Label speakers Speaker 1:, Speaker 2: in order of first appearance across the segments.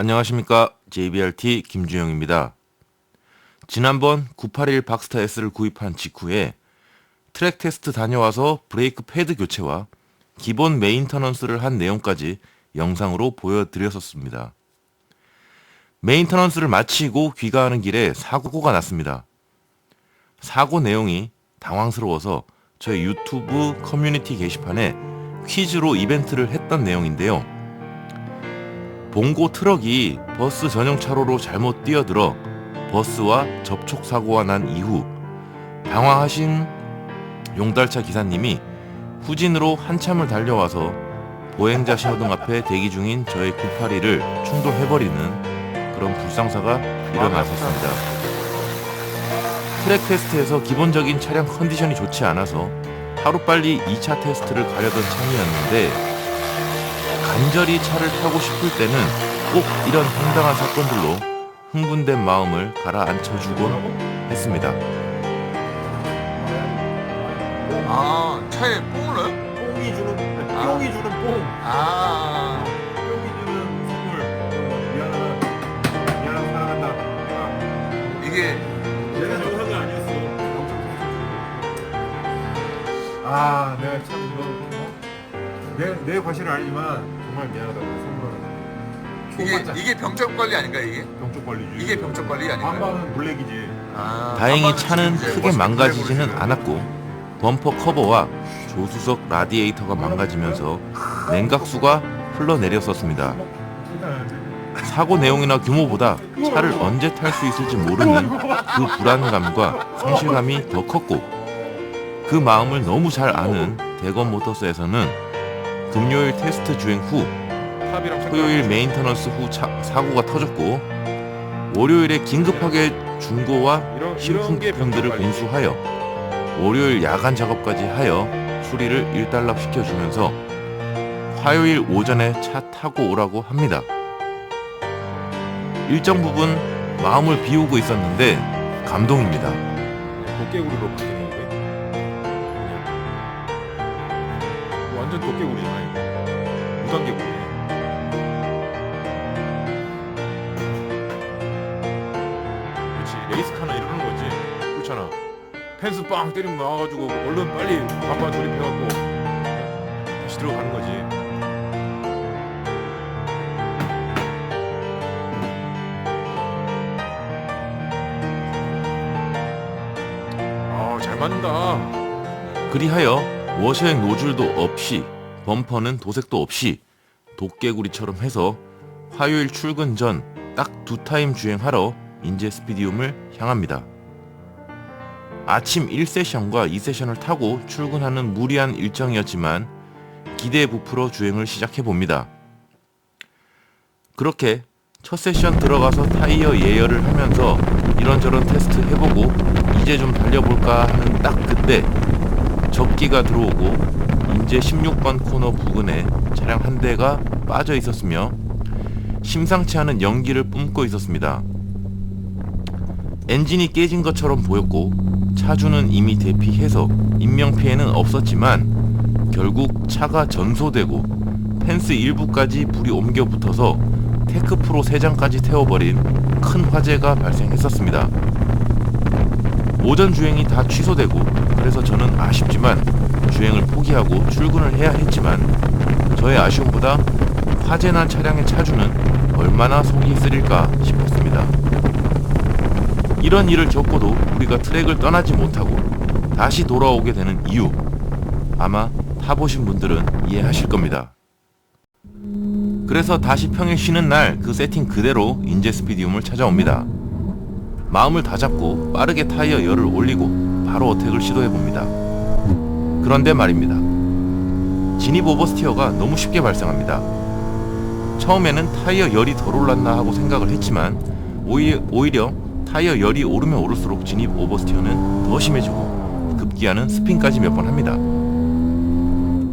Speaker 1: 안녕하십니까. JBRT 김주영입니다. 지난번 981 박스타 S를 구입한 직후에 트랙 테스트 다녀와서 브레이크 패드 교체와 기본 메인터넌스를 한 내용까지 영상으로 보여드렸었습니다. 메인터넌스를 마치고 귀가하는 길에 사고가 났습니다. 사고 내용이 당황스러워서 저희 유튜브 커뮤니티 게시판에 퀴즈로 이벤트를 했던 내용인데요. 봉고 트럭이 버스 전용 차로로 잘못 뛰어들어 버스와 접촉 사고가 난 이후 당황하신 용달차 기사님이 후진으로 한참을 달려와서 보행자 신호등 앞에 대기 중인 저의 982를 충돌해버리는 그런 불상사가 일어났었습니다. 트랙 테스트에서 기본적인 차량 컨디션이 좋지 않아서 하루빨리 2차 테스트를 가려던 참이었는데 간절히 차를 타고 싶을 때는 꼭 이런 황당한 사건들로 흥분된 마음을 가라앉혀주곤 했습니다.
Speaker 2: 아 차에 뽕을 넣어요?
Speaker 3: 뽕이 주는
Speaker 2: 아.
Speaker 3: 뿅이 주는 뽕
Speaker 2: 아
Speaker 3: 뿅이 주는 선물 어, 미안하다 미안하다 사랑한다 내가
Speaker 2: 이게
Speaker 3: 내가 저거 한게 아니었어 아 내가 참 이거 어? 내, 내 과실은 아니지만 정말 미안하다 선물
Speaker 2: 이게 이게 병적 관리 아닌가 이게?
Speaker 3: 병적 관리지
Speaker 2: 이게 병적 관리 아닌가요?
Speaker 3: 반반은 블랙이지
Speaker 2: 아,
Speaker 1: 다행히 차는 크게 망가지지는 않았고 범퍼 커버와 조수석 라디에이터가 망가지면서 냉각수가 흘러내렸었습니다. 사고 내용이나 규모보다 차를 언제 탈 수 있을지 모르는 그 불안감과 상실감이 더 컸고 그 마음을 너무 잘 아는 대건 모터스에서는 금요일 테스트 주행 후 토요일 메인터넌스 후 차- 사고가 터졌고 월요일에 긴급하게 중고와 신품 부품들을 공수하여 월요일 야간 작업까지 하여 수리를 일단락 시켜주면서 화요일 오전에 차 타고 오라고 합니다. 일정 부분 마음을 비우고 있었는데 감동입니다.
Speaker 3: 펜스 빵 때리면 나와가지고 얼른 빨리 반반 조립해갖고 다시 들어가는 거지 아 잘 맞는다
Speaker 1: 그리하여 워셔액 노즐도 없이 범퍼는 도색도 없이 도깨구리처럼 해서 화요일 출근 전 딱 두 타임 주행하러 인제 스피디움을 향합니다. 아침 1세션과 2세션을 타고 출근하는 무리한 일정이었지만 기대에 부풀어 주행을 시작해 봅니다. 그렇게 첫 세션 들어가서 타이어 예열을 하면서 이런저런 테스트 해보고 이제 좀 달려볼까 하는 딱 그때 접기가 들어오고 인제 16번 코너 부근에 차량 한 대가 빠져 있었으며 심상치 않은 연기를 뿜고 있었습니다. 엔진이 깨진 것처럼 보였고 차주는 이미 대피해서 인명피해는 없었지만 결국 차가 전소되고 펜스 일부까지 불이 옮겨 붙어서 테크프로 3장까지 태워버린 큰 화재가 발생했었습니다. 오전 주행이 다 취소되고 그래서 저는 아쉽지만 주행을 포기하고 출근을 해야 했지만 저의 아쉬움보다 화재 난 차량의 차주는 얼마나 속이 쓰릴까 싶었습니다. 이런 일을 겪고도 우리가 트랙을 떠나지 못하고 다시 돌아오게 되는 이유 아마 타보신 분들은 이해하실 겁니다. 그래서 다시 평일 쉬는 날 그 세팅 그대로 인제 스피디움을 찾아옵니다. 마음을 다잡고 빠르게 타이어 열을 올리고 바로 어택을 시도해 봅니다. 그런데 말입니다. 진입 오버스티어가 너무 쉽게 발생합니다. 처음에는 타이어 열이 덜 올랐나 하고 생각을 했지만 오히- 오히려 타이어 열이 오르면 오를수록 진입 오버스티어는 더 심해지고 급기야는 스핀까지 몇 번 합니다.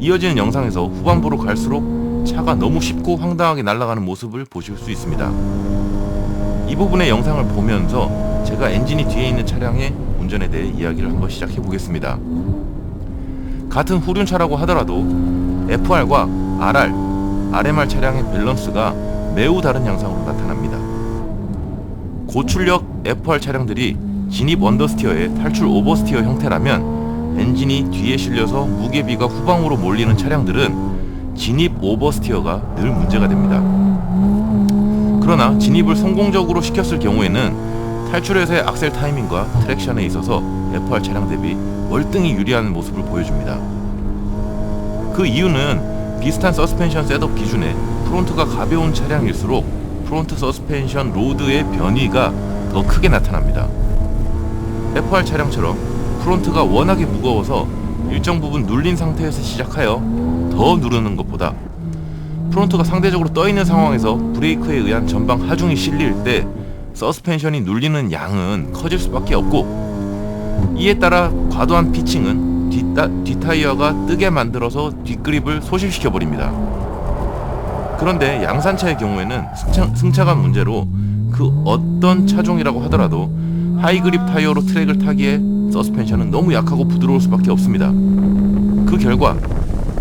Speaker 1: 이어지는 영상에서 후반부로 갈수록 차가 너무 쉽고 황당하게 날아가는 모습을 보실 수 있습니다. 이 부분의 영상을 보면서 제가 엔진이 뒤에 있는 차량의 운전에 대해 이야기를 한번 시작해 보겠습니다. 같은 후륜차라고 하더라도 FR과 RR, RMR 차량의 밸런스가 매우 다른 양상으로 나타납니다. 고출력 F8 차량들이 진입 언더스티어의 탈출 오버스티어 형태라면 엔진이 뒤에 실려서 무게비가 후방으로 몰리는 차량들은 진입 오버스티어가 늘 문제가 됩니다. 그러나 진입을 성공적으로 시켰을 경우에는 탈출에서의 악셀 타이밍과 트랙션에 있어서 F8 차량 대비 월등히 유리한 모습을 보여줍니다. 그 이유는 비슷한 서스펜션 셋업 기준에 프론트가 가벼운 차량일수록 프론트 서스펜션 로드의 변이가 더 크게 나타납니다. F8 차량처럼 프론트가 워낙에 무거워서 일정 부분 눌린 상태에서 시작하여 더 누르는 것보다 프론트가 상대적으로 떠 있는 상황에서 브레이크에 의한 전방 하중이 실릴 때 서스펜션이 눌리는 양은 커질 수밖에 없고 이에 따라 과도한 피칭은 뒷타, 뒷타이어가 뜨게 만들어서 뒷그립을 소실시켜 버립니다. 그런데 양산차의 경우에는 승차, 승차감 문제로 그 어떤 차종이라고 하더라도 하이그립 타이어로 트랙을 타기에 서스펜션은 너무 약하고 부드러울 수밖에 없습니다. 그 결과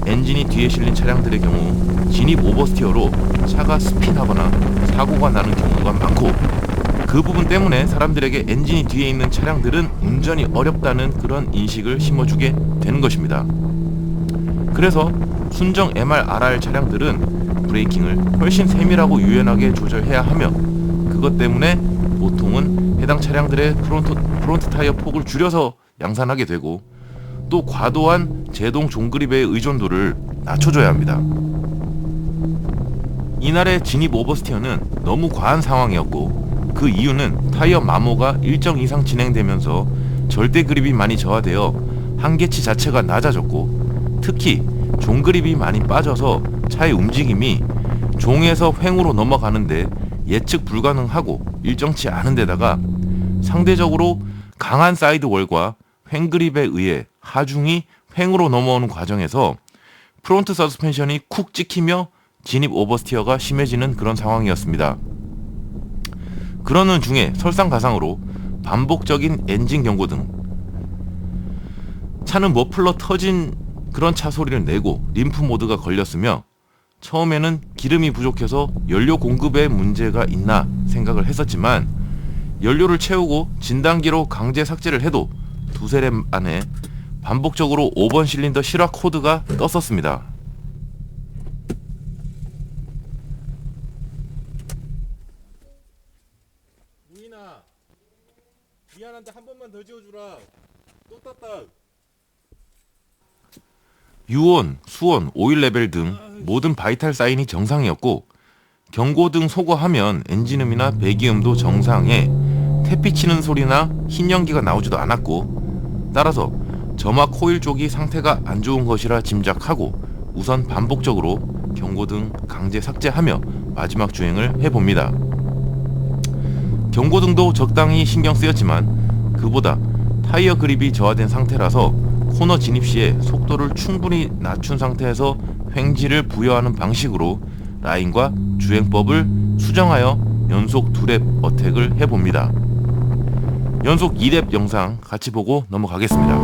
Speaker 1: 엔진이 뒤에 실린 차량들의 경우 진입 오버스티어로 차가 스핀하거나 사고가 나는 경우가 많고 그 부분 때문에 사람들에게 엔진이 뒤에 있는 차량들은 운전이 어렵다는 그런 인식을 심어주게 되는 것입니다. 그래서 순정 MR-RR 차량들은 브레이킹을 훨씬 세밀하고 유연하게 조절해야 하며 그것 때문에 보통은 해당 차량들의 프론트, 프론트 타이어 폭을 줄여서 양산하게 되고 또 과도한 제동 종그립의 의존도를 낮춰줘야 합니다. 이날의 진입 오버스티어는 너무 과한 상황이었고 그 이유는 타이어 마모가 일정 이상 진행되면서 절대 그립이 많이 저하되어 한계치 자체가 낮아졌고 특히 종그립이 많이 빠져서 차의 움직임이 종에서 횡으로 넘어가는데 예측 불가능하고 일정치 않은 데다가 상대적으로 강한 사이드 월과 횡그립에 의해 하중이 횡으로 넘어오는 과정에서 프론트 서스펜션이 쿡 찍히며 진입 오버스티어가 심해지는 그런 상황이었습니다. 그러는 중에 설상가상으로 반복적인 엔진 경고 등 차는 머플러 터진 그런 차 소리를 내고 림프 모드가 걸렸으며 처음에는 기름이 부족해서 연료 공급에 문제가 있나 생각을 했었지만 연료를 채우고 진단기로 강제 삭제를 해도 두세 랩 안에 반복적으로 5번 실린더 실화 코드가 떴었습니다.
Speaker 3: 무인아 미안한데 한 번만 더 지워주라 또 떴다
Speaker 1: 유온, 수온, 오일 레벨 등 모든 바이탈 사인이 정상이었고 경고등 소거하면 엔진음이나 배기음도 정상에 태피 치는 소리나 흰 연기가 나오지도 않았고 따라서 점화 코일 쪽이 상태가 안 좋은 것이라 짐작하고 우선 반복적으로 경고등 강제 삭제하며 마지막 주행을 해봅니다. 경고등도 적당히 신경 쓰였지만 그보다 타이어 그립이 저하된 상태라서 코너 진입 시에 속도를 충분히 낮춘 상태에서 횡지를 부여하는 방식으로 라인과 주행법을 수정하여 연속 두랩 어택을 해봅니다. 연속 2랩 영상 같이 보고 넘어가겠습니다.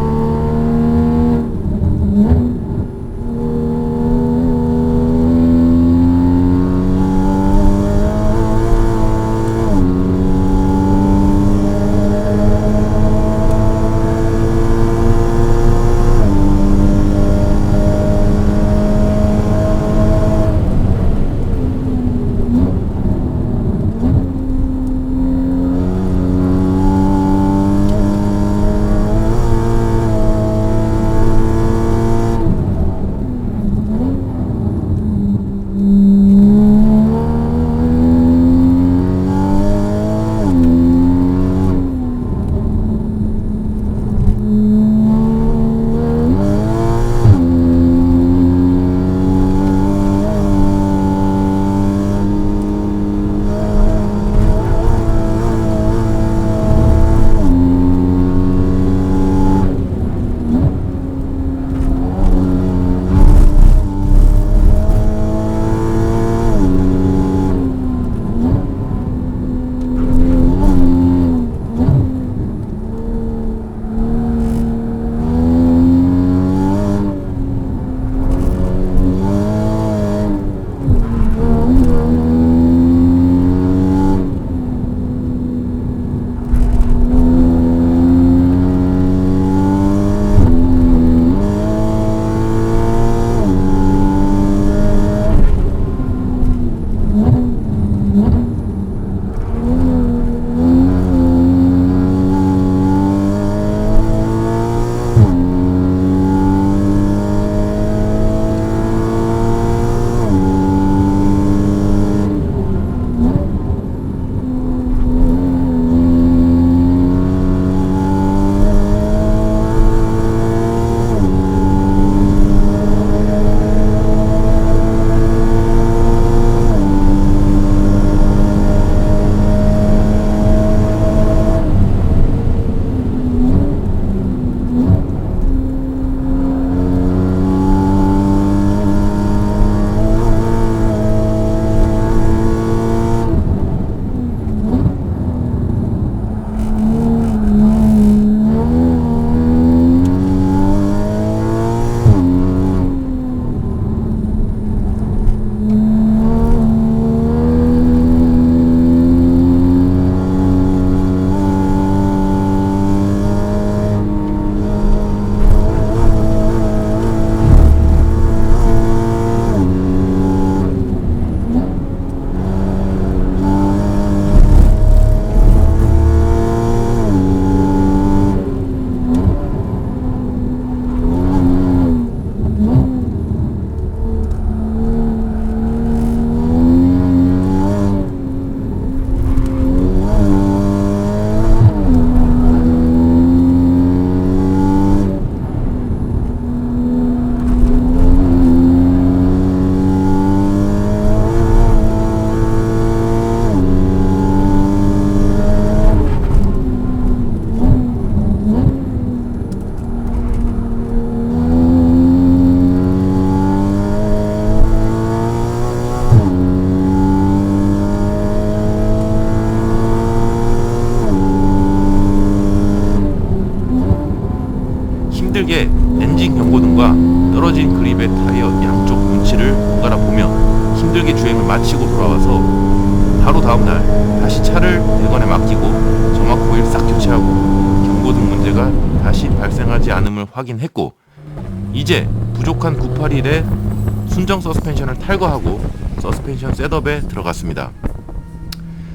Speaker 1: 엔진 경고등과 떨어진 그립의 타이어 양쪽 눈치를 번갈아 보며 힘들게 주행을 마치고 돌아와서 바로 다음날 다시 차를 대관에 맡기고 점화 코일 싹 교체하고 경고등 문제가 다시 발생하지 않음을 확인했고 이제 부족한 981의 순정 서스펜션을 탈거하고 서스펜션 셋업에 들어갔습니다.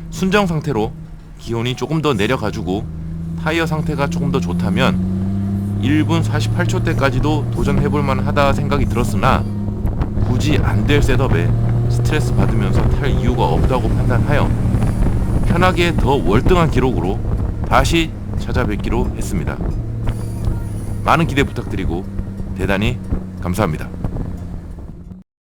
Speaker 1: 순정 상태로 기온이 조금 더 내려가지고 타이어 상태가 조금 더 좋다면 1분 48초 때까지도 도전해볼 만하다 생각이 들었으나 굳이 안 될 셋업에 스트레스 받으면서 탈 이유가 없다고 판단하여 편하게 더 월등한 기록으로 다시 찾아뵙기로 했습니다. 많은 기대 부탁드리고 대단히 감사합니다.